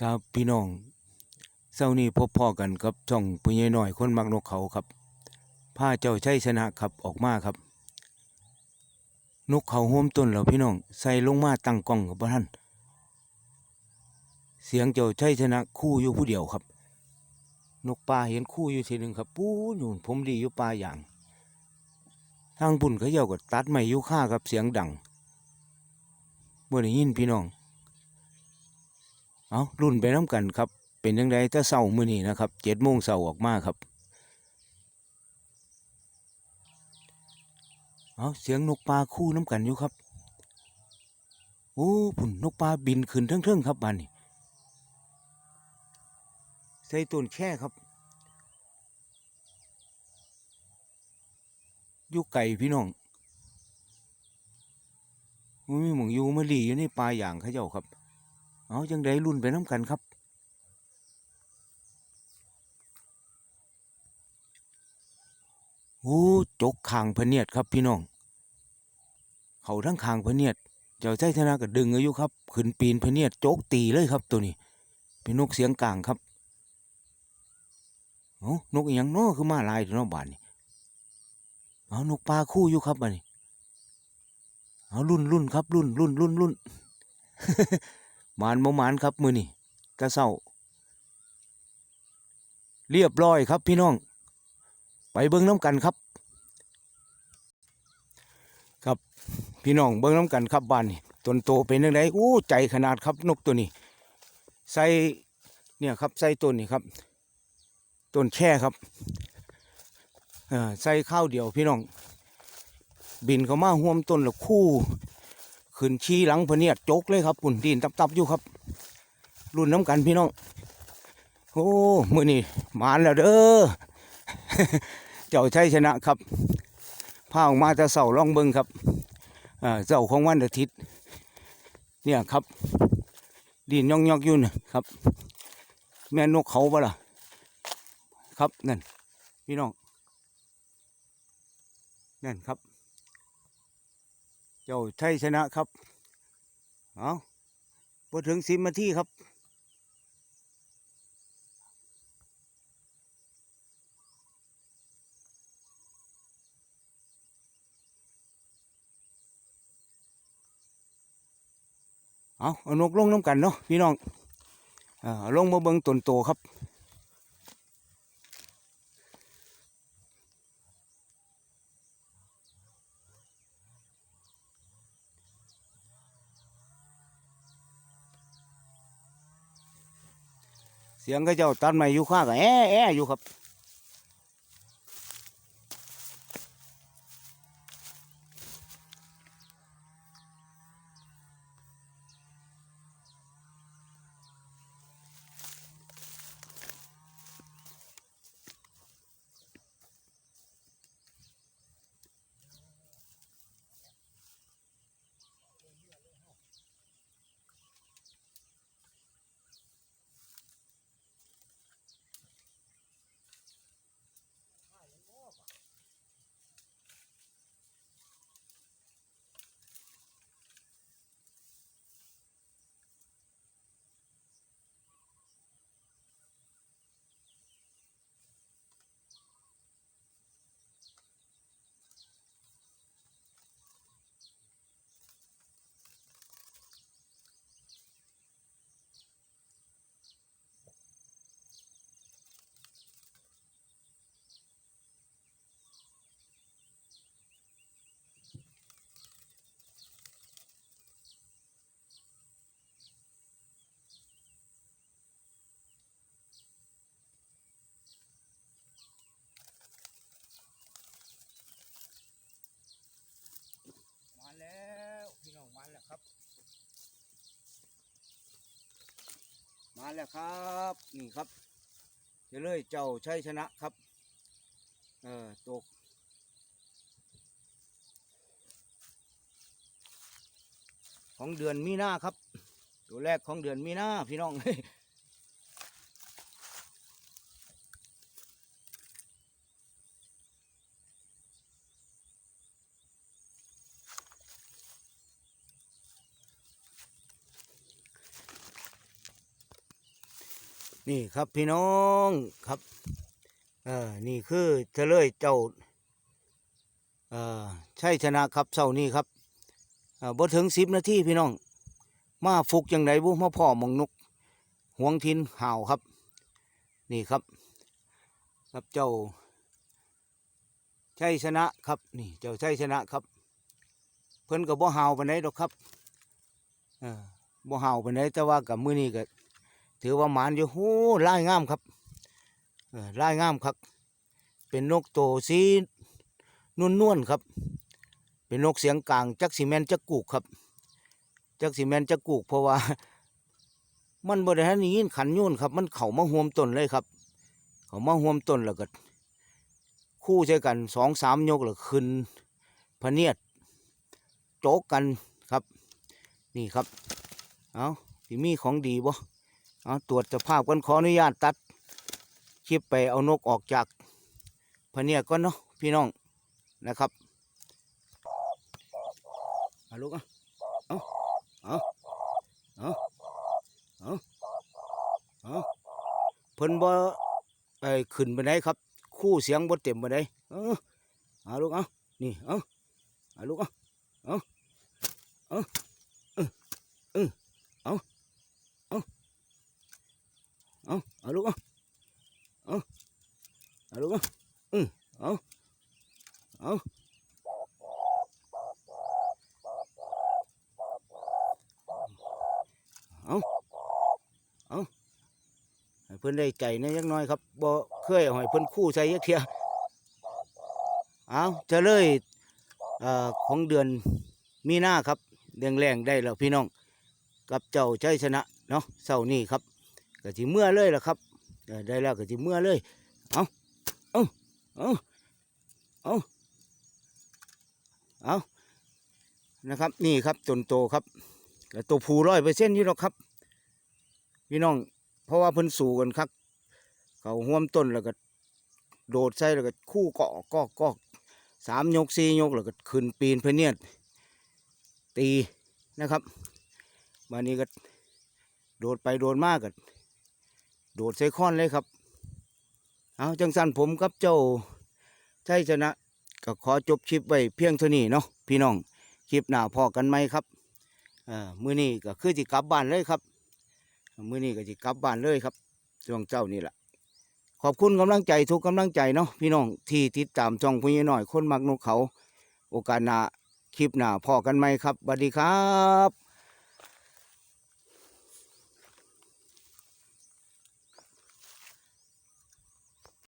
ครับพี่น้องเช้านี้พบพ่อกันครับช่องปุญญหน่อยคนมักนกเขาครับผ้าเจ้าชัยชนะครับออกมาครับ นกเขาโฮมต้นแล้วพี่น้องใส่ลงมาตั้งกล้องกับท่าน เสียงเจ้าชัยชนะคู่อยู่ผู้เดียวครับ นกป่าเห็นคู่อยู่ทีหนึ่งครับปูนู่นผมดีอยู่ป่าอย่าง ทางบุญเขาเจ้าก็ตัดไม้อยุค่ากับเสียงดังบ่ได้ยินพี่น้อง เอารุ่นไปน้ำกันครับ เป็นยังไงถ้าเศร้ามื้อนี้นะครับเจ็ดโมงเศร้าออกมาครับ เอาเสียงนกปลาคู่น้ำกันอยู่ครับ โอ้พุ่นนกปลาบินขึ้นเทิงๆครับบ้านนี้ใส่ต้นแค่ครับอยู่ไก่พี่น้องมันมีหมองยูมาหลีอยู่ในปลาอย่างเขาเจ้าครับ เอาจังไดรุ่นไปน้ำกันครับ โอ้จกคางพะเนียดครับพี่น้อง เขาทั้งคางพะเนียด เจ้าใจธนาก็ดึงอายุครับ ขึ้นปีนพะเนียดโจกตีเลยครับตัวนี้ เป็นนกเสียงกลางครับโอ้นกอย่างน้อคือมาลายเนาะบานนี่เอานกปลาคู่อยู่ครับบานนี้เอารุ่นรุ่นครับรุ่นรุ่นรุ่นรุ่น มานบ่หมานครับมือนี่กระเศร้า เรียบร้อยครับพี่น้อง ไปเบิ้งน้ำกันครับ ครับพี่น้องเบิ้งน้ำกันครับบ้านนี่ต้นโตเป็นยังไงโอ้ใจขนาดครับนกตัวนี้ ใส่เนี่ยครับใส่ต้นนี่ครับต้นแค่ครับเออใส่ข้าวเดียวพี่น้อง บินเข้ามาห่วมต้นละคู่ ขึ้นชี้หลังพเนียดจกเลยครับปุ่นดินตับๆอยู่ครับ รุ่นน้ำกันพี่น้อง โอ้มือนี่มาแล้วเด้อเจ้าชัยชนะครับพาออกมาแต่เสาล่องเบิงครับอ่าเจ้าของวันอาทิตย์เนี่ยครับ ดินยองยอกๆอยู่นะครับ แม่นกเขาปะล่ะ ครับนั่นพี่น้องนั่นครับ เจ้าชัยชนะครับ เอาพอถึงสิบนาทีครับ เอาเอานกลงน้ำกันเนาะพี่น้องอ่าเอาลงมาเบิ่งตนโตครับ เสียงก็เจ้าตัดไม้อยู่ข้างก็แอะแอะอยู่ครับ มาแล้วพี่น้องมาแล้วครับ มา แล้วครับนี่ครับเดี๋ยวเลยเจ้าชัยชนะครับเออตกของเดือนมีนาครับ ตัวแรกของเดือนมีนาพี่น้อง นี่ครับพี่น้องครับ เออนี่คือเฉลยเจ้า เออใช่ชนะครับเสานี้ครับเอ่อบ่ถึงสิบนาทีพี่น้อง มาฟุกอยังไงบุมาพ่อมองนกห่วงทินห่าวครับ นี่ครับ ครับเจ้าชัยชนะครับนี่เจ้าชัยชนะครับ เพิ่นก็บ่ห่าวปานใดดอกครับเออบ่ห่าวปานแต่ว่ากับมื้อนี้ก็ ถือว่าหมานอยู่โอ้ลายงามครับลายงามครับ เป็นนกโตสีนุ่นนวลครับ เป็นนกเสียงกลางจักสีแมนจักกูกครับจักสีแมนจักกูกเพราะว่า มันบริหารนี้ยินขันยุ่นครับ มันเข่ามาห่วมต้นเลยครับ เขามาห่วมต้นแล้วก็คู่ใช้กันสองสามยกแล้วขึ้นพเนียดโจกกันครับ นี่ครับ เอาสิมีของดีบ่ เอาตรวจสภาพกันขออนุญาตตัดคลิปไปเอานกออกจากพเนียก่อนเนาะพี่น้องนะครับอาลูกอะเอาเอาเอาเอาเอาเพิ่นบ่ไอ้ขึ้นไปไหนครับ คู่เสียงบ่เต็มไปไหนเอออาลูกเอานี่เอาเอาลูกเอาเอาเอาเออเออเอา เอาเอาลูกเอาเอาเอาลูกเอาอือเอาเอาเอาเอาให้เพิ่อนได้ใจนะยักน้อยครับบ่เคยเอาให้เพิ่อนคู่ใส่ยักเทียเอาจะเลยเอ่อของเดือนมีนาครับเดือนแรงได้แล้วพี่น้อง กับเจ้าใจชนะเนาะเสาร์นี้ครับ ก็สิเมื่อเลยล่ะครับเออได้แล้วก็สิเมื่อเลยเอาเอาเอาเอาเอานะครับ นี่ครับต้นโตครับก็ตัวผูร้อยเปอร์เซ็นต์อยู่หรอกครับ พี่น้อง เพราะว่าเพิ่นสู่กันครับเขาห่วมต้นแล้วก็โดดใส่แล้วก็คู่เกาะกอกกอกสามยกสี่ยกแล้วก็ขึ้นปีนเพเนียดตีนะครับมานี้ก็โดดไปโดดมากกัน โดดใส่ค้อนเลยครับ เอาจังสันผมกับเจ้าชัยชนะก็ขอจบคลิปไว้เพียงเท่านี้เนาะพี่น้องคลิปหน้าพอกันไหมครับเอ่อมื้อนี้ก็คือจิกลับบ้านเลยครับ มื้อนี้ก็จิกลับบ้านเลยครับช่วงเจ้านี่แหละขอบคุณกำลังใจทุกกำลังใจเนาะพี่น้องที่ติดตามช่องพญาน้อยคนมักนกเขา โอกาสหน้าคลิปหน้าพอกันไหมครับสวัสดีครับ